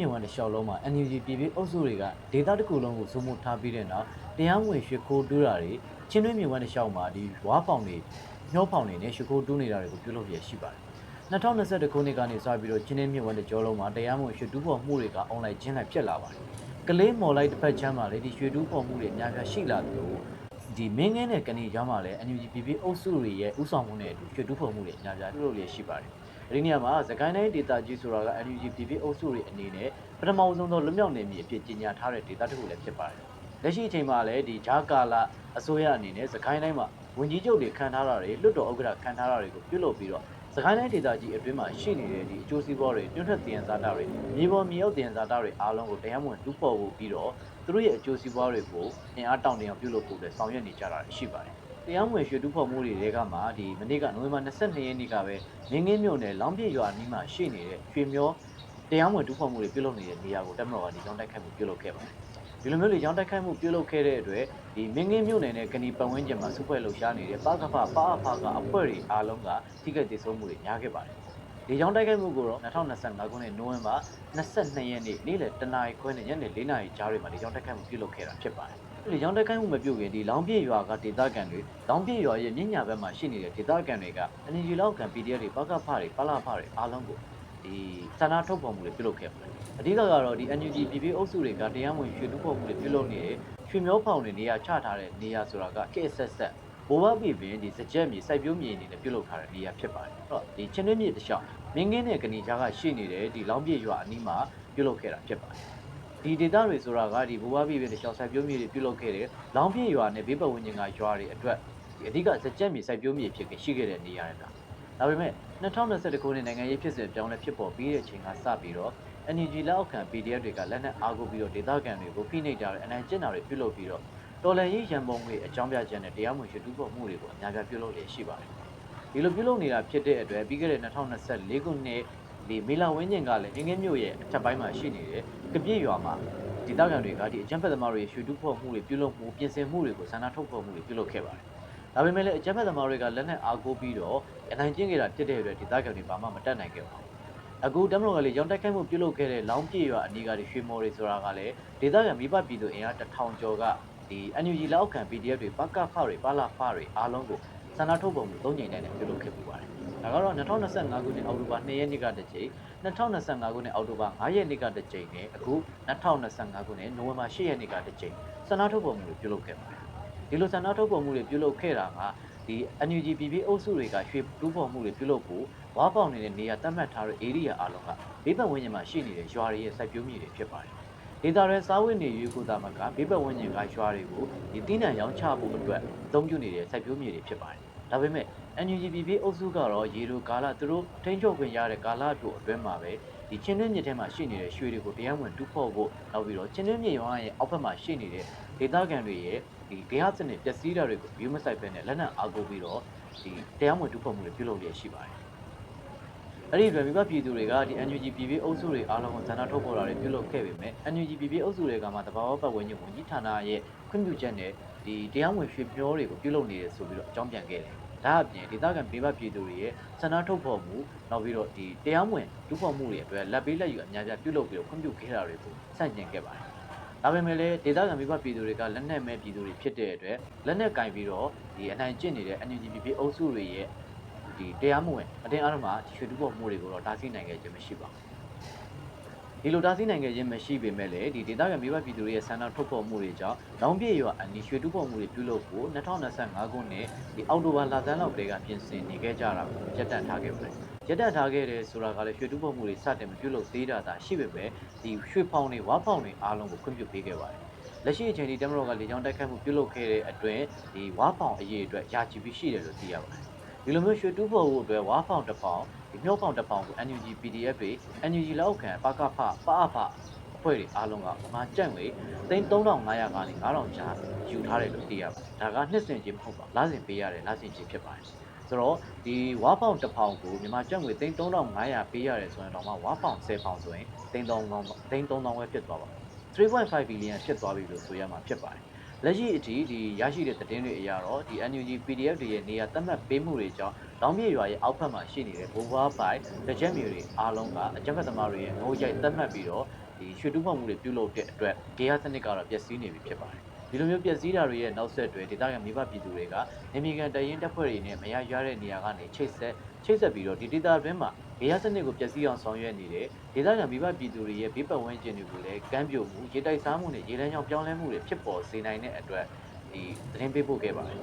မြင့်ဝမ်းတစ်လျှောက်လုံးမှာ NUG ပြည်ပြည်အုပ်စုတွေကဒေတာတစ်ခုလုံးကိုစုမှုထားပြီးတဲ့နောက်တရားမဝင်ရွှေခိုးတူးတာတွေချင်းတွင်းမြင့်ဝမ်းတစ်လျှောက်မှာဒီဝါဖောင်တွေညှောဖောင်တွေနဲ့ရွှေခိုးတူးနေတာတွေကိုပြုလုပ်ရရှိပါတယ်2021ခုနှစ်ကနေစပြီးတော့ချင်းတွင်းမြင့်ဝမ်းတစ်ကြောလုံးမှာတရားမဝင်ရွှေတူးဖော်မှုတွေကအွန်လိုင်းချင်းလိုက်ဖြစ်လာပါတယ်ကလေးမော်လိုက်တစ်ဖက်ချမ်းမှာလေဒီရွှေတူးဖော်မှုတွေအများကြီးရှိလာတယ်လို့ဒီမင်းငင်းတဲ့ကနေကြောင်းမှာလည်း NUG ပြည်ပြည်အုပ်စုတွေရဲ့ဥဆောင်မှုနဲ့အတူရွှေတူးဖော်မှုတွေအများကြီးပြုလုပ်ရရှိပါတယ် ဒီနေရာမှာသခိုင်းတိုင်းဒေတာကြီးဆိုတာက NUG PP အုပ်စုတွေအနေနဲ့ပထမဆုံးသောလွတ်မြောက်နေမည်အဖြစ်ကြီးညာထားတဲ့ဒေတာတစ်ခုလည်းဖြစ်ပါတယ်။လက်ရှိအချိန်မှာလည်းဒီဂျာကာလာအစိုးရအနေနဲ့သခိုင်းတိုင်းမှာဝင်ကြီးချုပ်တွေခံထားတာတွေလွတ်တော်ဥက္ကဋ္ဌခံထားတာတွေကိုပြုလုပ်ပြီးတော့သခိုင်းတိုင်းဒေတာကြီးအတွင်းမှာရှိနေတဲ့ဒီအကျိုးစီးပွားတွေတွန်းထွက်တင်စားတာတွေမြေပေါ်မြေအောက်တင်စားတာတွေအားလုံးကိုတရားမဝင်တူးဖော်ဖို့ပြီးတော့သူတို့ရဲ့အကျိုးစီးပွားတွေကိုအင်အားတောင့်တင်းအောင်ပြုလုပ်ဖို့လည်းဆောင်ရွက်နေကြတာရှိပါတယ်။ တရားမဝင်ရွှေတူးဖော်မှုတွေတွေကမှဒီမနေ့ကနိုဝင်ဘာ22ရက်နေ့ကပဲငင်းငင်းမြို့နယ်လောင်းပြည့်ရွာအနီးမှာရှိနေတဲ့ရွှေမျောတရားမဝင်တူးဖော်မှုတွေပြုလုပ်နေတဲ့နေရာကိုတက်မတော်ကဒီကြောင်းတိုက်ခိုက်မှုပြုလုပ်ခဲ့ပါတယ်။ဒီလိုမျိုးလေကြောင်းတိုက်ခိုက်မှုပြုလုပ်ခဲ့တဲ့အတွက်ဒီမင်းငင်းမြို့နယ်နဲ့ကဏီပတ်ဝန်းကျင်မှာစုဖွဲ့လှုပ်ရှားနေတဲ့ပါကဖပါအဖကအဖွဲ့တွေအားလုံးကထိခိုက်ဒေဆုံးမှုတွေများခဲ့ပါတယ်။ဒီကြောင်းတိုက်ခိုက်မှုကိုတော့2025ခုနှစ်နိုဝင်ဘာ22ရက်နေ့နေ့လယ်တနာရီခွဲနဲ့ညနေ4နာရီကြားတွေမှာဒီကြောင်းတိုက်ခိုက်မှုပြုလုပ်ခဲ့တာဖြစ်ပါတယ်။ ဒီကြောင့်တိုက်ခိုက်မှုမပြုတ်ခင်ဒီလောင်ပြည့်ရွာကဒေသခံတွေလောင်ပြည့်ရွာရဲ့မြင့်ညာဘက်မှာရှိနေတဲ့ဒေသခံတွေကအနီဂျီလောက်ခံ PDF တွေပကဖတွေပလာဖတွေအားလုံးကိုဒီဆန္ဒထုတ်ဖော်မှုတွေပြုလုပ်ခဲ့ပါတယ်အဓိကကတော့ဒီ NUG PP အုပ်စုတွေကတရားဝင်ရွှေတူဖော်မှုတွေပြုလုပ်နေတဲ့ရွှေမျောဖောင်တွေနေရာချထားတဲ့နေရာဆိုတာက KSS ဘိုးဘပြည်ပင်ဒီစကြက်မြေစိုက်ပျိုးမြေအနေနဲ့ပြုလုပ်ထားတဲ့နေရာဖြစ်ပါတယ်အဲ့တော့ဒီချင်းတွင်းမြေတစ်လျှောက်မင်းကင်းနဲ့ကနေကြားကရှိနေတဲ့ဒီလောင်ပြည့်ရွာအနီးမှာပြုလုပ်ခဲ့တာဖြစ်ပါတယ် ဒီဒေတာတွေဆိုတာကဒီဘိုးဘွားပြည်ပြည်တစ်လျှောက်စိုက်ပျိုးမြေတွေပြုလုပ်ခဲ့တယ်။လောင်းပြည့်ရွာနဲ့ဘေးပတ်ဝန်းကျင်ကရွာတွေအတွက်ဒီအဓိကစကြက်မြေစိုက်ပျိုးမြေဖြစ်ခဲ့ရှိခဲ့တဲ့နေရာတွေလား။ဒါပေမဲ့2021ခုနှစ်နိုင်ငံရေးဖြစ်စဉ်ပြောင်းလဲဖြစ်ပေါ်ပြီးတဲ့အချိန်ကစပြီးတော့ NUG လက်အောက်ခံ PDF တွေကလက်နက်အားကိုးပြီးတော့ဒေသခံတွေကိုဖိနှိပ်ကြတဲ့အနိုင်ကျင့်တာတွေပြုလုပ်ပြီးတော့တော်လန်ရေးရန်ပုံငွေအကြောင်းပြချက်နဲ့တရားမဝင်ရွှေတူးပေါ်မှုတွေကိုအများပြပြုလုပ်လျက်ရှိပါတယ်။ဒီလိုပြုလုပ်နေတာဖြစ်တဲ့အတွက်ပြီးခဲ့တဲ့2024ခုနှစ် ဒီမေလာဝင်းကျင်ကလည်းငင်းငင်းမြို့ရဲ့အထက်ပိုင်းမှာရှိနေတဲ့ကပြည့်ရွာမှာဒေသခံတွေကဒီအကြမ်းဖက်သမားတွေရွှေတူးဖော်မှုတွေပြုလုပ်မှုပြင်ဆင်မှုတွေကိုဆန္ဒထုတ်ဖော်မှုတွေပြုလုပ်ခဲ့ပါတယ်။ဒါပေမဲ့လည်းအကြမ်းဖက်သမားတွေကလက်နက်အားကိုးပြီးတော့အနိုင်ကျင့်ခဲ့တာဖြစ်တဲ့အတွက်ဒေသခံတွေဘာမှမတတ်နိုင်ခဲ့ပါဘူး။အခုတမလို့ကလေးရောင်းတိုက်ခိုက်မှုပြုလုပ်ခဲ့တဲ့လောင်းပြေရွာအနီးကရွှေမော်တွေဆိုတာကလည်းဒေသခံမိဘပြည်သူအင်အားတစ်ထောင်ကျော်ကဒီ NUG လက်အောက်ခံ PDF တွေပကဖတွေပါလာဖတွေအားလုံးကိုဆန္ဒထုတ်ဖော်မှုသုံးကြိမ်တိုင်နဲ့ပြုလုပ်ခဲ့ပူပါတယ်။ ဒါကတော့2025ခုနှစ်အောက်တိုဘာ2ရက်နေ့ကတစ်ကြိမ်2025ခုနှစ်အောက်တိုဘာ9ရက်နေ့ကတစ်ကြိမ်နဲ့အခု2025ခုနှစ်နိုဝင်ဘာ10ရက်နေ့ကတစ်ကြိမ်ဆန္ဒထုတ်ဖော်မှုတွေပြုလုပ်ခဲ့ပါတယ်။ဒီလိုဆန္ဒထုတ်ဖော်မှုတွေပြုလုပ်ခဲ့တာကဒီ NUG PP အုပ်စုတွေကရွှေတူးဖော်မှုတွေပြုလုပ်ဖို့ဝါပေါင်နေတဲ့နေရာသတ်မှတ်ထားတဲ့ area အားလုံးကဘေးပတ်ဝန်းကျင်မှာရှိနေတဲ့ရွာတွေရဲ့စိုက်ပျိုးမြေတွေဖြစ်ပါတယ်။ဒေတာရဲစားဝတ်နေရေးကိုတာမကဘေးပတ်ဝန်းကျင်ကရွာတွေကိုဒီတိနံရောင်းချဖို့အတွက်အသုံးပြုနေတဲ့စိုက်ပျိုးမြေတွေဖြစ်ပါတယ်။ဒါပေမဲ့ NUGPP အုပ်စုကတော့ရေလိုကာလသူတို့ထိန်းချုပ်ခွင့်ရတဲ့ကာလတို့အတွင်းမှာပဲဒီချင်းတွင်းမြစ်ထဲမှာရှိနေတဲ့ရွှေတွေကိုတရားဝင်တူးဖော်ဖို့နောက်ပြီးတော့ချင်းတွင်းမြစ်ရောင်းရဲ့အောက်ဘက်မှာရှိနေတဲ့ဒေသခံတွေရဲ့ဒီတရားစနစ်ပျက်စီးတာတွေကို view မဆိုင်ပဲနဲ့လက်နက်အားကိုးပြီးတော့ဒီတရားဝင်တူးဖော်မှုတွေပြုလုပ်ရရှိပါတယ်။အဲ့ဒီအတွက်မိဘပြည်သူတွေကဒီ NUGPP အုပ်စုတွေအားလုံးကိုဇာနာထုတ်ပေါ်တာတွေပြုလုပ်ခဲ့ပေမဲ့ NUGPP အုပ်စုတွေကမှတဘာဝပတ်ဝန်းကျင်ဝန်ကြီးဌာနရဲ့ခွင့်ပြုချက်နဲ့ဒီတရားဝင်ရွှေပြောတွေကိုပြုလုပ်နေတယ်ဆိုပြီးတော့အကြောင်းပြန်ခဲ့တယ်။ ဒါအပြင်ဒေသခံပြည်ပပြည်သူတွေရဲ့စန္ဒထုတ်ဖော်မှုနောက်ပြီးတော့ဒီတရားမဝင်ဒုဖော်မှုတွေအတွက်လက်ပေးလက်ယူအများကြီးပြုလုပ်ပြီးတော့ခွင့်ပြုခဲ့တာတွေကိုစန့်ကျင်ခဲ့ပါတယ်။ဒါပေမဲ့လည်းဒေသခံပြည်ပပြည်သူတွေကလက်နက်မဲ့ပြည်သူတွေဖြစ်တဲ့အတွက်လက်နက်ကင်ပြီးတော့ဒီအနိုင်ကျင့်နေတဲ့ NUGPP အုပ်စုတွေရဲ့ဒီတရားမဝင်အတင်းအဓမ္မရွှေဒုဖော်မှုတွေကိုတော့တားဆီးနိုင်ခဲ့ခြင်းမရှိပါဘူး။ ဒီလိုတားဆီးနိုင်ခဲ့ခြင်းမရှိပေမဲ့လည်းဒီဒေသခံမိဘပြည်သူတွေရဲ့ဆန္ဒထုတ်ဖော်မှုတွေကြောင့်လောင်ပြည့်ရွာအနီးရွှေတူဖော်မှုတွေပြုလုပ်ဖို့2025ခုနှစ်ဒီအောက်တိုဘာလဆန်းလောက်ကတည်းကပြင်ဆင်နေခဲ့ကြတာကိုရပ်တန့်ထားခဲ့ပါတယ်။ရပ်တန့်ထားခဲ့တယ်ဆိုတာကလည်းရွှေတူဖော်မှုတွေစတင်မပြုလုပ်သေးတာသာရှိပေမဲ့ဒီရွှေဖောင်တွေဝါဖောင်တွေအားလုံးကိုခွင့်ပြုပေးခဲ့ပါတယ်။လက်ရှိအချိန်ဒီတမတော်ကလေကြောင်းတိုက်ခိုက်မှုပြုလုပ်ခဲ့တဲ့အတွင်းဒီဝါဖောင်အရေးအတွက်ယာချီပြီးရှိတယ်လို့သိရပါတယ်။ ဒီလိုမျိုးရွှေတူဖော်ဖို့အတွက်ဝါဖောင်တစ်ဖောင်ဒီမျောဖောင်တစ်ဖောင်ကို NUG PDF တွေ NUG လောက်ခံပကဖပအဖအဖွဲ့တွေအားလုံးကဗမာကြန့်ဝေသိန်း3500ကနေ9000ကျားယူထားတယ်လို့သိရပါတယ်ဒါကနှစ်စဉ်ချင်းမဟုတ်ပါဘူးလစဉ်ပေးရတယ်လစဉ်ချင်းဖြစ်ပါတယ်ဆိုတော့ဒီဝါဖောင်တစ်ဖောင်ကိုမြန်မာကြန့်ငွေသိန်း3500ပေးရတယ်ဆိုရင်တော့မှဝါဖောင်10ဖောင်ဆိုရင်သိန်း3000သိန်း3000ပဲဖြစ်သွားပါ3.5 billion ဖြစ်သွားပြီလို့ဆိုရမှာဖြစ်ပါတယ် လက်ရှိအထိဒီရရှိတဲ့သတင်းတွေအရတော့ဒီ NUG PDF တွေရဲ့နေရာသတ်မှတ်ပေးမှုတွေကြောင့်လောင်မြေရွာရဲ့အောက်ဖက်မှာရှိနေတဲ့ဘိုးဘွားပိုင်တကြက်မြေတွေအားလုံးကအကြက်ဖက်သမားတွေရဲ့ငိုးရိုက်သတ်မှတ်ပြီးတော့ဒီရွှေတူးဖော်မှုတွေပြုလုပ်တဲ့အတွက်ဂေဟစနစ်ကတော့ပျက်စီးနေပြီဖြစ်ပါတယ်ဒီလိုမျိုးပျက်စီးတာတွေရဲ့နောက်ဆက်တွဲဒေသခံမိဘပြည်သူတွေကနေမီကန်တရင်တပ်ဖွဲ့တွေနဲ့မရရတဲ့နေရာကနေချိတ်ဆက်ချိတ်ဆက်ပြီးတော့ဒီဒေသအတွင်းမှာ ဂေဟစနစ်ကိုပျက်စီးအောင်ဆောင်ရွက်နေတဲ့ဒေသခံမိဘပြည်သူတွေရဲ့ဘေးပတ်ဝန်းကျင်တွေကိုလည်းကမ်းပြိုမှုရေတိုက်စားမှုနဲ့ရေလမ်းကြောင်းပြောင်းလဲမှုတွေဖြစ်ပေါ်စေနိုင်တဲ့အတွက်ဒီသတင်းပေးပို့ခဲ့ပါတယ်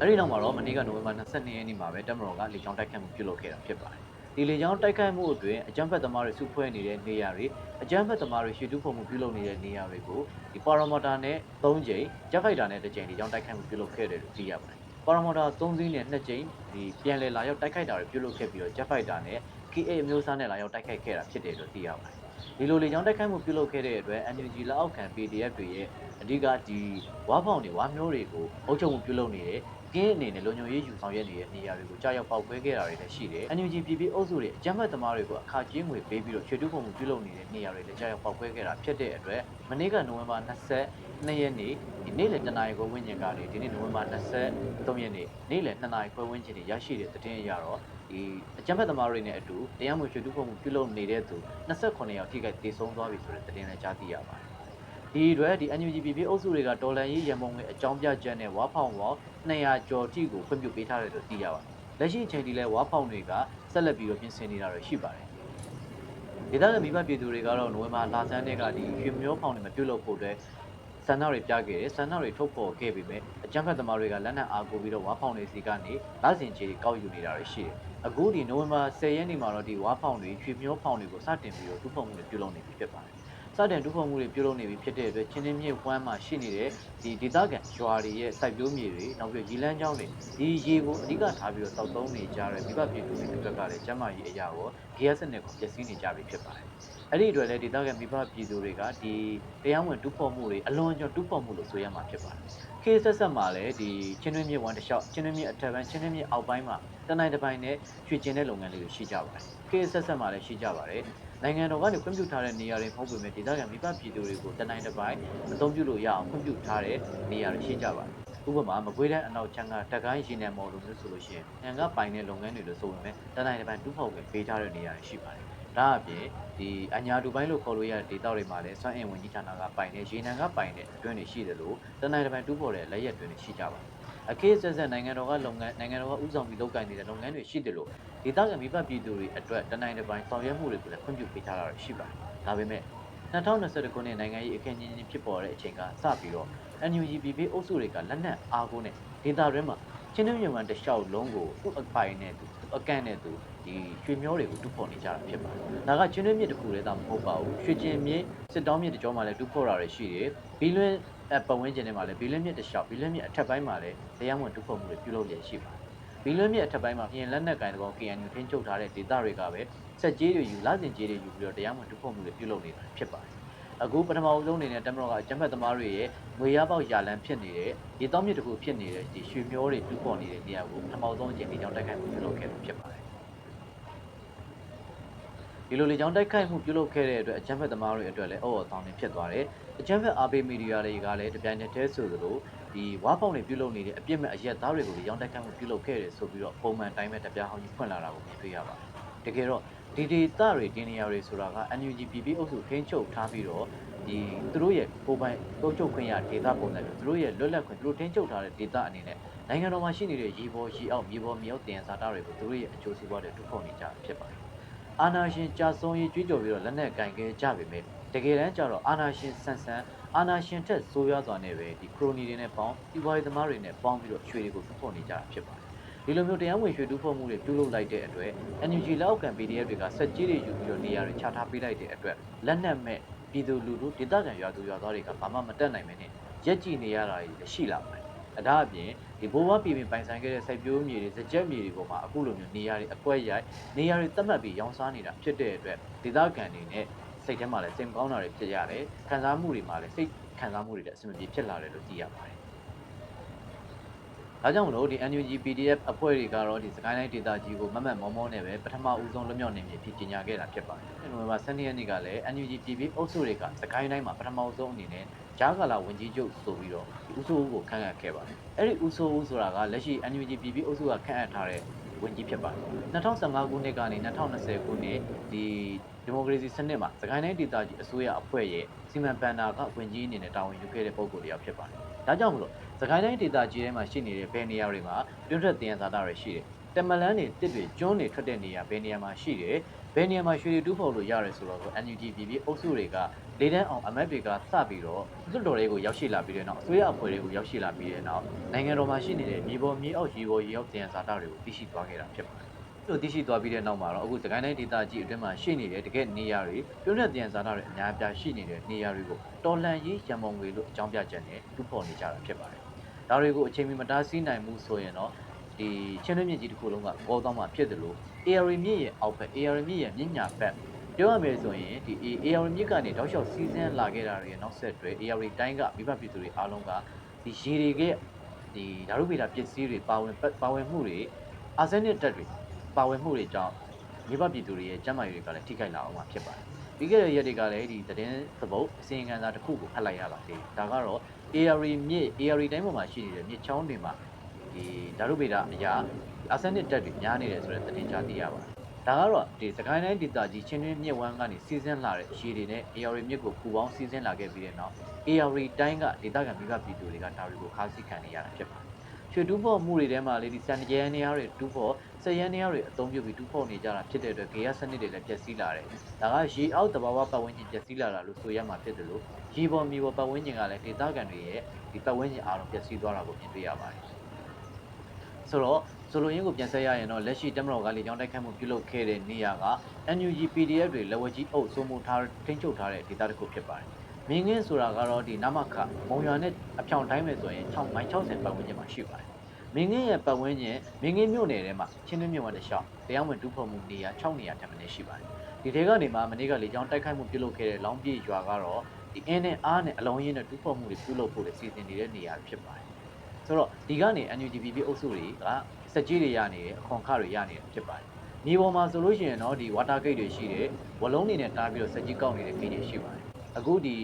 အဲဒီနောက်မှာတော့မနေ့ကနိုဝင်ဘာ22ရက်နေ့မှာပဲတပ်မတော်ကလေကြောင်းတိုက်ခတ်မှုပြုလုပ်ခဲ့တာဖြစ်ပါတယ်ဒီလေကြောင်းတိုက်ခိုက်မှုအတွင်းအကြမ်းဖက်သမားတွေစုဖွဲ့နေတဲ့နေရာတွေအကြမ်းဖက်သမားတွေရှေ့တူးဖို့မှုပြုလုပ်နေတဲ့နေရာတွေကိုဒီပါရမီတာနဲ့3ကြိမ်ဂျက်ဖိုက်တာနဲ့တစ်ကြိမ်လေကြောင်းတိုက်ခိုက်မှုပြုလုပ်ခဲ့တယ်လို့သိရပါတယ် ပါရမီတာ3စီးနဲ့2ကြိမ်ဒီပြန်လည်လာရောက်တိုက်ခိုက်တာတွေပြုလုပ်ခဲ့ပြီးတော့ဂျက်ဖိုက်တာနဲ့ KA အမျိုးအစားနဲ့လာရောက်တိုက်ခိုက်ခဲ့တာဖြစ်တယ်လို့သိရပါတယ် ဒီလိုလေကြောင်းတိုက်ခိုက်မှုပြုလုပ်ခဲ့တဲ့အတွက် NUG လက်အောက်ခံ PDF တွေရဲ့အဓိကဒီဝါဖောင်တွေဝါမျိုးတွေကိုအုပ်ချုပ်မှုပြုလုပ်နေတဲ့ကင်းအနေနဲ့လုံခြုံရေးယူဆောင်ရွက်နေတဲ့နေရာတွေကိုကြားရောက်ပောက်ကွဲခဲ့တာတွေလည်းရှိတယ်။ NUG PP အုပ်စုတွေအကြမ်းဖက်သမားတွေကိုအခါကျင်းငွေပေးပြီးတော့ချွေတူးပုံမှုပြုလုပ်နေတဲ့နေရာတွေလည်းကြားရောက်ပောက်ကွဲခဲ့တာဖြစ်တဲ့အတွက်မနေ့ကနိုဝင်ဘာ22ရက်နေ့ဒီနေ့လယ်2နာရီခွဲဝန်းကျင်ကနေဒီနေ့နိုဝင်ဘာ23ရက်နေ့နေ့လယ်2နာရီခွဲဝန်းကျင်ရရှိတဲ့သတင်းအရတော့ ဒီအကြမ်းဖက်သမားတွေနဲ့အတူတရားမဝင်ချွေတူးပုံမှုပြုလုပ်နေတဲ့သူ28ယောက်ထိခိုက်ဒေဆုံးသွားပြီဆိုတဲ့သတင်းလည်းကြားသိရပါတယ်။ဒီအတွက်ဒီ NUGPP အုပ်စုတွေကတော်လန်ရေးရမုံငွေအကြောင်းပြချက်နဲ့ဝါဖောင်ဝေါ200ကျော်ထိကိုခွင့်ပြုပေးထားတယ်လို့သိရပါတယ်။လက်ရှိအချိန်ထိလည်းဝါဖောင်တွေကဆက်လက်ပြီးတော့ပြင်ဆင်နေတာတွေရှိပါတယ်။ဒေသခံမိဘပြည်သူတွေကတော့နိုဝင်ဘာလဆန်းတဲ့ကဒီရွှေမျောဖောင်တွေမပြုတ်လို့ဖို့အတွက်ဆန္ဒတွေပြခဲ့တယ်ဆန္ဒတွေထုတ်ဖော်ခဲ့ပေမဲ့အကြမ်းဖက်သမားတွေကလက်နက်အားကိုပြီးတော့ဝါဖောင်တွေစီကနေလစဉ်ချေကောက်ယူနေတာတွေရှိတယ်။ အခုဒီနိုဝင်ဘာ10ရက်နေ့မှာတော့ဒီဝါဖောင်တွေရွှေမျောဖောင်တွေကိုစတင်ပြီးတော့တူးဖော်မှုတွေပြုလုပ်နေပြီဖြစ်ပါတယ်။စတင်တူးဖော်မှုတွေပြုလုပ်နေပြီဖြစ်တဲ့အတွက်ချင်းချင်းမြေဝမ်းမှာရှိနေတဲ့ဒီဒေသခံရွာတွေရဲ့စိုက်ပျိုးမြေတွေနောက်ပြီးရေလန်းကျောင်းတွေဒီရေကိုအဓိကထားပြီးတော့တောက်သုံးနေကြတဲ့မိဘပြည်သူတွေအတွက်ကလည်းကျန်းမာရေးအရာကိုဂီယစနစ်ကိုပျက်စီးနေကြပြီဖြစ်ပါတယ်။အဲ့ဒီအတွက်လည်းဒေသခံမိဘပြည်သူတွေကဒီတရားဝင်တူးဖော်မှုတွေအလွန်ကျော်တူးဖော်မှုလို့ဆိုရမှာဖြစ်ပါတယ်။ case ဆက်ဆက်မှာလည်းဒီချင်းတွင်းမြေဝမ်းတစ်လျှောက်ချင်းတွင်းမြေအထက်ပိုင်းချင်းတွင်းမြေအောက်ပိုင်းမှာ တနိုင်တစ်ပိုင်းနဲ့ရွှေကျင်တဲ့လုပ်ငန်းလေးတွေရှိကြပါတယ်။ case ဆက်ဆက်မှာလည်းရှိကြပါတယ်။နိုင်ငံတော်ကနေခွင့်ပြုထားတဲ့နေရာတွေမဟုတ်ပေမဲ့ဒေသခံမိဘပြည်သူတွေကိုတနိုင်တစ်ပိုင်းအသုံးပြုလို့ရအောင်ခွင့်ပြုထားတဲ့နေရာတွေရှိကြပါတယ်။ဥပမာမကွေးတိုင်းအနောက်ချမ်းကတက်ကိုင်းရေနံမော်လိုမျိုးဆိုလို့ရှိရင်နိုင်ငံကပိုင်တဲ့လုပ်ငန်းတွေလို့ဆိုပေမဲ့တနိုင်တစ်ပိုင်းတူးဖော်ဝင်ပေးထားတဲ့နေရာတွေရှိပါတယ်။ဒါအပြင်ဒီအညာတူပိုင်းလို့ခေါ်လို့ရတဲ့ဒေသတွေမှာလည်းစွမ်းအင်ဝင်ကြီးဌာနကပိုင်တဲ့ရေနံကပိုင်တဲ့အတွင်းတွေရှိတယ်လို့တနိုင်တစ်ပိုင်းတူးဖော်တဲ့လက်ရက်တွင်တွေရှိကြပါတယ်။ အခေတ်ဆက်ဆက်နိုင်ငံတော်ကလုပ်ငန်းနိုင်ငံတော်ကဥဆောင်ပြီးလုပ်ကိုင်နေတဲ့လုပ်ငန်းတွေရှိတယ်လို့ဒေသခံမိဘပြည်သူတွေအတွက်တနိုင်တစ်ပိုင်းဆောင်ရွက်မှုတွေကိုလည်းခွင့်ပြုပေးထားတာရှိပါတယ်။ဒါပေမဲ့2021ခုနှစ်နိုင်ငံရေးအခင်းအကျင်းဖြစ်ပေါ်တဲ့အချိန်ကစပြီးတော့ NUGPP အုပ်စုတွေကလက်နက်အားကိုးနဲ့ဒေသတွင်းမှာချင်းနှင်းမြန်မာတစ်လျှောက်လုံးကိုသူ့အပိုင်နဲ့သူအကန့်နဲ့သူဒီရွှေမျောတွေကိုတူးဖော်နေကြတာဖြစ်ပါတယ်။ဒါကချင်းနှင်းမြစ်တစ်ခုတည်းသာမဟုတ်ပါဘူး။ရွှေကျင်မြစ်စစ်တောင်းမြစ်တစ်ကြောမှာလည်းတူးဖော်တာတွေရှိတယ်။ဘီလွင် အပတ်ဝန်းကျင်ထဲမှာလည်းဘီလွင်မြစ်တစ်လျှောက်ဘီလွင်မြစ်အထက်ပိုင်းမှာလည်းတရားဝင်တူးဖော်မှုတွေပြုလုပ်ရရှိပါတယ်။ဘီလွင်မြစ်အထက်ပိုင်းမှာပြင်လက်နက်ကိုင်တကောင် KNU ထင်းချုပ်ထားတဲ့ဒေသတွေကပဲစက်ကြီးတွေယူလာစဉ်ကြီးတွေယူပြီးတော့တရားဝင်တူးဖော်မှုတွေပြုလုပ်နေတာဖြစ်ပါတယ်။အခုပထမဆုံးအနေနဲ့တမတော်ကအကြမ်းဖက်သမားတွေရဲ့ငွေရပေါက်ရလန်းဖြစ်နေတဲ့ဒီတောင်းမြစ်တစ်ခုဖြစ်နေတဲ့ဒီရွှေမျောတွေတူးပေါ်နေတဲ့နေရာကိုပထမဆုံးအချိန်ဒီကြောင့်တိုက်ခိုက်မှုပြုလုပ်ခဲ့လို့ဖြစ်ပါတယ် ဒီလိုလေကြောင်းတိုက်ခိုက်မှုပြုလုပ်ခဲ့တဲ့အတွက်အကြမ်းဖက်သမားတွေအတွက်လည်းအော်အော်တောင်းနေဖြစ်သွားတယ်အကြမ်းဖက်အားပေးမီဒီယာတွေကလည်းတပြိုင်နက်တည်းဆိုသလိုဒီဝါပေါင်တွေပြုလုပ်နေတဲ့အပြစ်မဲ့အရက်သားတွေကိုလေကြောင်းတိုက်ခိုက်မှုပြုလုပ်ခဲ့တယ်ဆိုပြီးတော့ပုံမှန်တိုင်းပဲတပြားဟောင်းကြီးဖွင့်လာတာကိုမြင်တွေ့ရပါတယ်တကယ်တော့ဒီဒေတာတွေဒီနေရာတွေဆိုတာက NUGPP အုပ်စုထိန်းချုပ်ထားပြီးတော့ဒီသူတို့ရဲ့ကိုယ်ပိုင်ကိုချုပ်ခွင့်ရဒေတာပုံစံမျိုးသူတို့ရဲ့လွတ်လပ်ခွင့်သူတို့ထိန်းချုပ်ထားတဲ့ဒေတာအနေနဲ့နိုင်ငံတော်မှာရှိနေတဲ့ရေပေါ်ရေအောက်မြေပေါ်မြေအောက်တင်စားတာတွေကိုသူတို့ရဲ့အကျိုးစီးပွားတွေတူဖော်နေကြတာဖြစ်ပါတယ်။ အာနာရှင်ကြာဆုံးရေးကြွေးကြော်ပြီးတော့လက်နက်ကင်ခဲ့ကြပေမဲ့တကယ်တမ်းကျတော့အာနာရှင်ဆန်ဆန်အာနာရှင်ထက်ဆိုးရွားစွာနဲ့ပဲဒီခရိုနီတွေနဲ့ပေါင်းဒီဘွားသမားတွေနဲ့ပေါင်းပြီးတော့ရွှေတွေကိုတူဖော်နေကြတာဖြစ်ပါတယ်။ဒီလိုမျိုးတရားဝင်ရွှေတူးဖော်မှုတွေပြုလုပ်လိုက်တဲ့အတွက် NUG လက်အောက်ခံ PDF တွေကစက်ကြီးတွေယူပြီးတော့နေရာတွေချထားပေးလိုက်တဲ့အတွက်လက်နက်မဲ့ပြည်သူလူထုဒေသခံရွာသူရွာသားတွေကဘာမှမတက်နိုင်မနဲ့ရက်ကြည့်နေရတာတွေရှိလာပါတယ်။ အဒါအပြင်ဒီဘိုးဘွားပြည်ပင်ပိုင်ဆိုင်ခဲ့တဲ့စိုက်ပျိုးမြေတွေစကြက်မြေတွေပေါ်မှာအခုလိုမျိုးနေရာတွေအကွက်ရိုက်နေရာတွေသတ်မှတ်ပြီးရောင်းစားနေတာဖြစ်တဲ့အတွက်ဒေသခံတွေနဲ့စိတ်ထဲမှာလည်းစိတ်မကောင်းတာတွေဖြစ်ရတယ်။ခံစားမှုတွေမှာလည်းစိတ်ခံစားမှုတွေလည်းအဆင်မပြေဖြစ်လာတယ်လို့သိရပါတယ်။ဒါကြောင့်မလို့ဒီ NUG PDF အဖွဲ့တွေကတော့ဒီစကိုင်းတိုင်းဒေသကြီးကိုမမတ်မောမောနဲ့ပဲပထမဦးဆုံးလွတ်မြောက်နေပြီဖြစ်ကြီးညာခဲ့တာဖြစ်ပါတယ်။နိုဝင်ဘာ12ရက်နေ့ကလည်း NUG PB အုပ်စုတွေကစကိုင်းတိုင်းမှာပထမဆုံးအနေနဲ့ ဂျားကာလာဝင်ကြီးချုပ်ဆိုပြီးတော့ဒီဦးစိုးဦးကိုခန့်အပ်ခဲ့ပါတယ်။အဲ့ဒီဦးစိုးဦးဆိုတာကလက်ရှိ NUG PB အုပ်စုကခန့်အပ်ထားတဲ့ဝင်ကြီးဖြစ်ပါတယ်။2015ခုနှစ်ကနေ2020ခုနှစ်ဒီဒီမိုကရေစီစနစ်မှာစကိုင်းတိုင်းဒေသကြီးအစိုးရအဖွဲ့ရဲ့စီမံဘဏ္ဍာကဝင်ကြီးအနေနဲ့တာဝန်ယူခဲ့တဲ့ပုံကိုယ်တရားဖြစ်ပါတယ်။ဒါကြောင့်မလို့စကိုင်းတိုင်းဒေသကြီးထဲမှာရှိနေတဲ့ဘယ်နေရာတွေမှာတွင်းထွက်တင်ရဇာတာတွေရှိတယ်။ တမလန်းတွေတစ်တွေကျွန်းတွေထွက်တဲ့နေရာဘယ်နေရာမှာရှိတယ်။ဘယ်နေရာမှာရွှေတွေတူးဖော်လို့ရတယ်ဆိုတော့ NUG ပြည်ပြည်အုပ်စုတွေကလေတန်းအောင်အမတ်တွေကစပြီးတော့လွတ်တော်တွေကိုရောက်ရှိလာပြီးတဲ့နောက်အစိုးရအဖွဲ့တွေကိုရောက်ရှိလာပြီးတဲ့နောက်နိုင်ငံတော်မှာရှိနေတဲ့မြေပေါ်မြေအောက်ရေပေါ်ရေအောက်တင်ရဇာတာတွေကိုသိရှိသွားခဲ့တာဖြစ်ပါတယ်။လို့သိရှိသွားပြီးတဲ့နောက်မှာတော့အခုစကိုင်းတိုင်းဒေသကြီးအတွင်းမှာရှိနေတဲ့တကယ်နေရာတွေပြုံးတဲ့တင်စားတာတွေအများအပြားရှိနေတဲ့နေရာတွေကိုတော်လန်ရေးရံပုံငွေလို့အကြောင်းပြချက်နဲ့တူဖော်နေကြတာဖြစ်ပါတယ်။ဒါတွေကိုအချိန်မီမတားဆီးနိုင်မှုဆိုရင်တော့ ဒီချင်းတွင်းမြင့်ကြီးတစ်ခုလုံးကပေါ်သွားမှာဖြစ်တယ်လို့ AR မြင့်ရဲ့အောက်ဘက် AR မြင့်ရဲ့မြင့်ညာဘက်ပြောရမယ်ဆိုရင်ဒီ AR မြင့်ကနေတောက်လျှောက်စီးဆင်းလာခဲ့တာတွေရဲ့နောက်ဆက်တွဲ AR တိုင်းကမိဘပြည်သူတွေအားလုံးကဒီရေတွေကဒီဓာတုဗေဒပစ္စည်းတွေပါဝင်ပါဝင်မှုတွေအာဆင်နစ်တက်တွေပါဝင်မှုတွေကြောင့်မြေပပြည်သူတွေရဲ့ကျန်းမာရေးတွေကလည်းထိခိုက်လာအောင်မှာဖြစ်ပါတယ်။ပြီးခဲ့တဲ့ရက်တွေကလည်းဒီသတင်းသဘုတ်အစီရင်ခံစာတစ်ခုကိုဖတ်လိုက်ရပါသေးတယ်။ဒါကတော့ AR မြစ် AR တိုင်းပေါ်မှာရှိနေတဲ့မြစ်ချောင်းတွေမှာ ဒီဓာတုဗေဒအရာအာဆန်နစ်တက်တွေများနေတယ်ဆိုတဲ့သတင်းကြားသိရပါတယ်။ဒါကတော့ဒီစကိုင်းတိုင်းဒေသကြီးချင်းတွင်းမြစ်ဝမ်းကနေစီးဆင်းလာတဲ့ရေတွေနဲ့ AR မြစ်ကိုပူပေါင်းစီးဆင်းလာခဲ့ပြီးတဲ့နောက် AR တိုင်းကဒေသခံမိဘပြည်သူတွေကဒါတွေကိုခါးစည်းခံနေရတာဖြစ်ပါတယ်။ရွှေတူးဖော်မှုတွေထဲမှာလေဒီစန်ကြဲနေရတွေတူးဖော်စက်ရန်နေရတွေအသုံးပြုပြီးတူးဖော်နေကြတာဖြစ်တဲ့အတွက်ဂေယစနစ်တွေလည်းပျက်စီးလာတယ်။ဒါကရေအောက်တဘာဝပတ်ဝန်းကျင်ပျက်စီးလာတာလို့ဆိုရမှာဖြစ်တယ်လို့ရေပေါ်မြေပေါ်ပတ်ဝန်းကျင်ကလည်းဒေသခံတွေရဲ့ဒီပတ်ဝန်းကျင်အားလုံးပျက်စီးသွားတာကိုမြင်တွေ့ရပါတယ်။ ဆိုတော့ဆိုလိုရင်းကိုပြန်ဆက်ရရင်တော့လက်ရှိတက်မတော်ကလေကြောင်းတိုက်ခိုက်မှုပြုလုပ်ခဲ့တဲ့နေရာက NUG PDF တွေလက်ဝဲကြီးအုပ်စိုးမိုးထားထိန်းချုပ်ထားတဲ့ဒေသတစ်ခုဖြစ်ပါတယ်။မင်းငင်းဆိုတာကတော့ဒီနမခမုံရွာနဲ့အဖြောင်တိုင်းပဲဆိုရင်6မိုင်60ပတ်ဝန်းကျင်မှာရှိပါတယ်။မင်းငင်းရဲ့ပတ်ဝန်းကျင်မင်းငင်းမြို့နယ်ထဲမှာချင်းတွင်းမြို့ဝတ်တစ်လျှောက်တရားဝင်တူးဖော်မှုနေရာ6နေရာထပ်မံရှိပါတယ်။ဒီထဲကနေမှမနေ့ကလေကြောင်းတိုက်ခိုက်မှုပြုလုပ်ခဲ့တဲ့လောင်းပြေရွာကတော့ဒီအင်းနဲ့အားနဲ့အလုံးရင်းနဲ့တူးဖော်မှုတွေပြုလုပ်ဖို့လည်းစီစဉ်နေတဲ့နေရာဖြစ်ပါတယ်။ ဆိုတော့ဒီကနေ NUGBP အုပ်စုတွေကစက်ကြီးတွေရနေတယ်အခွန်ခတွေရနေတယ်ဖြစ်ပါတယ်။မြေပေါ်မှာဆိုလို့ရှိရင်တော့ဒီ water gate တွေရှိတယ်ဝလုံးနေနဲ့တားပြီးတော့စက်ကြီးကောက်နေတဲ့ gate တွေရှိပါတယ်။အခုဒီ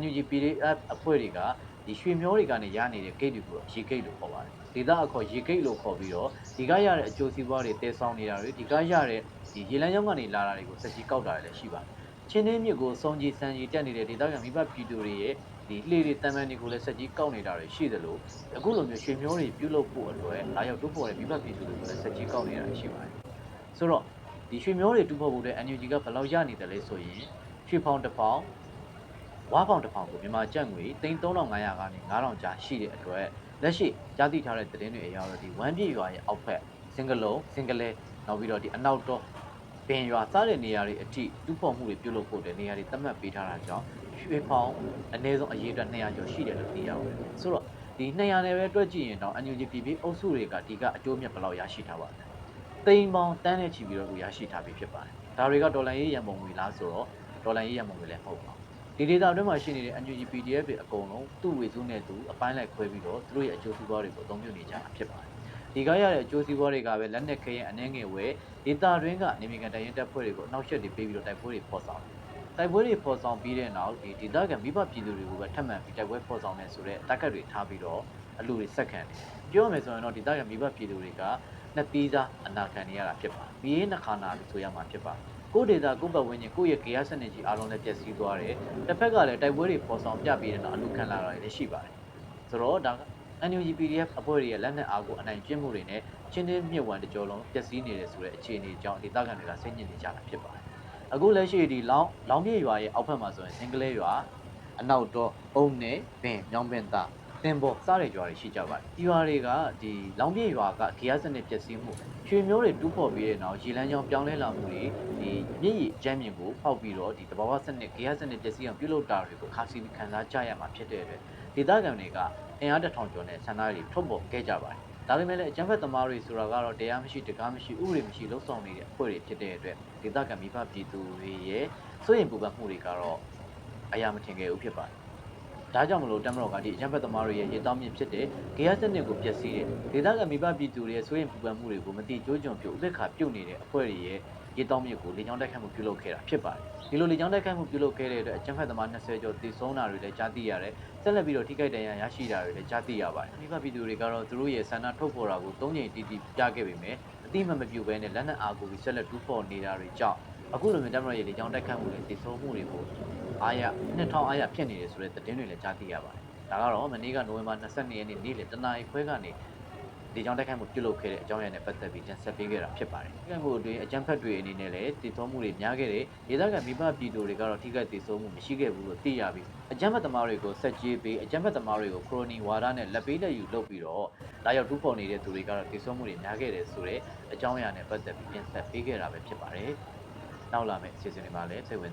NUG PDF အဖွဲ့တွေကဒီရွှေမျောတွေကနေရနေတဲ့ gate တွေကိုရေ gate လို့ခေါ်ပါတယ်။ဒေသအခေါ်ရေ gate လို့ခေါ်ပြီးတော့ဒီကရတဲ့အကျိုးစီးပွားတွေတည်ဆောင်နေတာတွေဒီကရတဲ့ဒီရေလမ်းကြောင်းကနေလာတာတွေကိုစက်ကြီးကောက်တာတွေလည်းရှိပါတယ်။ချင်းင်းမြစ်ကိုစုံကြီးစံကြီးတက်နေတဲ့ဒေသခံမိဘပြည်သူတွေရဲ့ ဒီလှေတွေတန်ပန်တွေကိုလည်းစက်ကြီးကောက်နေတာတွေရှိတယ်လို့အခုလိုမျိုးရွှေမျောတွေပြုတ်လုပ်ဖို့အတွက်လာရောက်တူးဖော်တဲ့မိဘပြည်သူတွေကိုလည်းစက်ကြီးကောက်နေတာရှိပါတယ်။ဆိုတော့ဒီရွှေမျောတွေတူးဖော်ဖို့တဲ့ NUG ကဘယ်လောက်ရနေတယ်လဲဆိုရင်ရွှေဖောင်တစ်ဖောင်ဝါဖောင်တစ်ဖောင်ကိုမြန်မာကျပ်ငွေ3500ကနေ9000ကျားရှိတဲ့အတွက်လက်ရှိကြားသိထားတဲ့သတင်းတွေအရတော့ဒီဝမ်းပြည့်ရွာရဲ့အောက်ဖက်စင်ကလုံးစင်ကလဲနောက်ပြီးတော့ဒီအနောက်တော့ပင်ရွာစတဲ့နေရာတွေအထိတူးဖော်မှုတွေပြုလုပ်ဖို့တဲ့နေရာတွေသတ်မှတ်ပေးထားတာကြောင့် ရွှေဖောင်အနည်းဆုံးအရေးအတွက်200ကျော်ရှိတယ်လို့သိရပါတယ်ဆိုတော့ဒီ200နဲ့ပဲတွက်ကြည့်ရင်တော့ NUG PP အုပ်စုတွေကဒီကအကျိုးမြတ်ဘယ်လောက်ရရှိထားပါလဲတိမ်ပေါင်တန်းနဲ့ချီပြီးတော့ရရှိထားပြီဖြစ်ပါတယ်ဒါတွေကဒေါ်လာရေးရန်ပုံငွေလားဆိုတော့ဒေါ်လာရေးရန်ပုံငွေလည်းမဟုတ်ပါဘူးဒီဒေတာအတွင်းမှာရှိနေတဲ့ NUG PDF တွေအကုန်လုံးသူ့ဝေစုနဲ့သူအပိုင်းလိုက်ခွဲပြီးတော့သူတို့ရဲ့အကျိုးစီးပွားတွေကိုအသုံးပြုနေကြတာဖြစ်ပါတယ်ဒီကရတဲ့အကျိုးစီးပွားတွေကပဲလက်နက်ခဲရင်အနှဲငယ်ဝဲဒေတာတွင်းကနေမီကန်တိုင်ရင်တပ်ဖွဲ့တွေကိုအနောက်ရှက်တွေပေးပြီးတော့တိုက်ပွဲတွေဖော်ဆောင်တယ် တိုက်ပွဲတွေဖော်ဆောင်ပြီးတဲ့နောက်ဒီဒေသခံမိဘပြည်သူတွေကိုပဲထပ်မံပြီးတိုက်ပွဲဖော်ဆောင်နေဆိုတဲ့တက်ကတ်တွေထားပြီးတော့အလူတွေဆက်ခံတယ်ပြောရမယ်ဆိုရင်တော့ဒေသခံမိဘပြည်သူတွေကနှစ်သီးသားအနာခံနေရတာဖြစ်ပါတယ်။ဘီးနှစ်ခါနာလို့ဆိုရမှာဖြစ်ပါတယ်။ကိုယ်ဒေတာကိုယ်ပတ်ဝန်းကျင်ကိုယ့်ရဲ့ကြရစနစ်ကြီးအားလုံးလည်းပျက်စီးသွားတယ်။တစ်ဖက်ကလည်းတိုက်ပွဲတွေဖော်ဆောင်ပြပြီးတဲ့နောက်အလူခံလာတာလည်းရှိပါတယ်။ဆိုတော့ဒါက NUG PDF အဖွဲ့တွေရဲ့လက်နက်အားကိုအနိုင်ကျင့်မှုတွေနဲ့ချင်းချင်းမြစ်ဝံတကြောလုံးပျက်စီးနေတယ်ဆိုတဲ့အခြေအနေကြောင့်ဒေသခံတွေကစိတ်ညစ်နေကြတာဖြစ်ပါတယ်။ အခုလက်ရှိဒီလောင်းလောင်းပြေရွာရဲ့အောက်ဘက်မှာဆိုရင်စင်ကလေးရွာအနောက်တော့အုံနဲ့ပင်မြောင်းပင်သားတင်ပေါ်စားတဲ့ရွာတွေရှိကြပါတယ်။ဒီရွာတွေကဒီလောင်းပြေရွာကဂေယစနစ်ပျက်စီးမှုရွှေမျိုးတွေတူးဖော်ပြီးတဲ့နောက်ရေလမ်းကြောင်းပြောင်းလဲလာမှုတွေဒီမြစ်ရည်ကျမ်းမြင့်ကိုဖောက်ပြီးတော့ဒီတဘာဝစနစ်ဂေယစနစ်ပျက်စီးအောင်ပြုလုပ်တာတွေကိုခါစီပြီးခံစားကြရမှာဖြစ်တဲ့အတွက်ဒေသခံတွေကအင်အားတစ်ထောင်ကျော်နဲ့ဆန္ဒတွေထုတ်ပေါ်ခဲ့ကြပါတယ်။ ဒါပေမဲ့လည်းအကြမ်းဖက်သမားတွေဆိုတာကတော့တရားမရှိတကားမရှိဥပဒေမရှိလှုပ်ဆောင်နေတဲ့အဖွဲ့တွေဖြစ်တဲ့အတွက်ဒေသခံမိဘပြည်သူတွေရဲ့စိုးရိမ်ပူပန်မှုတွေကတော့အရာမထင်ခဲ့ဘူးဖြစ်ပါတယ်။ဒါကြောင့်မလို့တမတော်ကဒီအကြမ်းဖက်သမားတွေရဲ့ရေတောင်းမြင့်ဖြစ်တဲ့ဂေယစနစ်ကိုပျက်စီးတဲ့ဒေသခံမိဘပြည်သူတွေရဲ့စိုးရိမ်ပူပန်မှုတွေကိုမတိကျိုးကြုံပြုတ်ဥပက္ခပြုတ်နေတဲ့အဖွဲ့တွေရဲ့ရေတောင်းမြင့်ကိုလေကြောင်းတိုက်ခတ်မှုပြုလုပ်ခဲ့တာဖြစ်ပါတယ်။ဒီလိုလေကြောင်းတိုက်ခတ်မှုပြုလုပ်ခဲ့တဲ့အတွက်အကြမ်းဖက်သမား20ကျော်တည်ဆုံးတာတွေလည်းကြားသိရတယ်။ ဆက်လက်ပြီးတော့ထိခိုက်ဒဏ်ရာရရှိတာတွေလည်းကြားသိရပါတယ်။မိဘပြည်သူတွေကတော့သူတို့ရဲ့ဆန္ဒထုတ်ဖော်တာကို၃ချိန်တီးတီးပြခဲ့ပေမဲ့အတိမမပြုတ်ဘဲနဲ့လက်နက်အားကိုပြီးဆက်လက်တူးဖော်နေတာတွေကြောင့်အခုလိုမျိုးတမရရေလေကြောင်းတက်ခတ်မှုတွေတည်ဆုံမှုတွေကိုအားရနှစ်ထောင်အားရဖြစ်နေတယ်ဆိုတဲ့သတင်းတွေလည်းကြားသိရပါတယ်ဒါကတော့မနေ့ကနိုဝင်ဘာ22ရက်နေ့နေ့လယ်တနာရီခွဲကနေ ဒီကြောင့်တက်ခတ်မှုပြုလုပ်ခဲ့တဲ့အကြောင်းအရာနဲ့ပတ်သက်ပြီးတင်ဆက်ပေးခဲ့တာဖြစ်ပါတယ်။ဒီကမှုအတွင်းအကြမ်းဖက်တွေအနေနဲ့လည်းတည်ဆုံမှုတွေများခဲ့တဲ့ဒေသခံမိဘပြည်သူတွေကတော့ထိခိုက်တည်ဆုံမှုမရှိခဲ့ဘူးလို့သိရပြီးအကြမ်းဖက်သမားတွေကိုဆက်ကြေးပေးအကြမ်းဖက်သမားတွေကိုခရိုနီဝါဒနဲ့လက်ပေးလက်ယူလုပ်ပြီးတော့လာရောက်တူးဖော်နေတဲ့သူတွေကတော့တည်ဆုံမှုတွေများခဲ့တယ်ဆိုတဲ့အကြောင်းအရာနဲ့ပတ်သက်ပြီးတင်ဆက်ပေးခဲ့တာပဲဖြစ်ပါတယ်။နောက်လာမယ့်အစီအစဉ်တွေမှာလည်းစိတ်ဝင်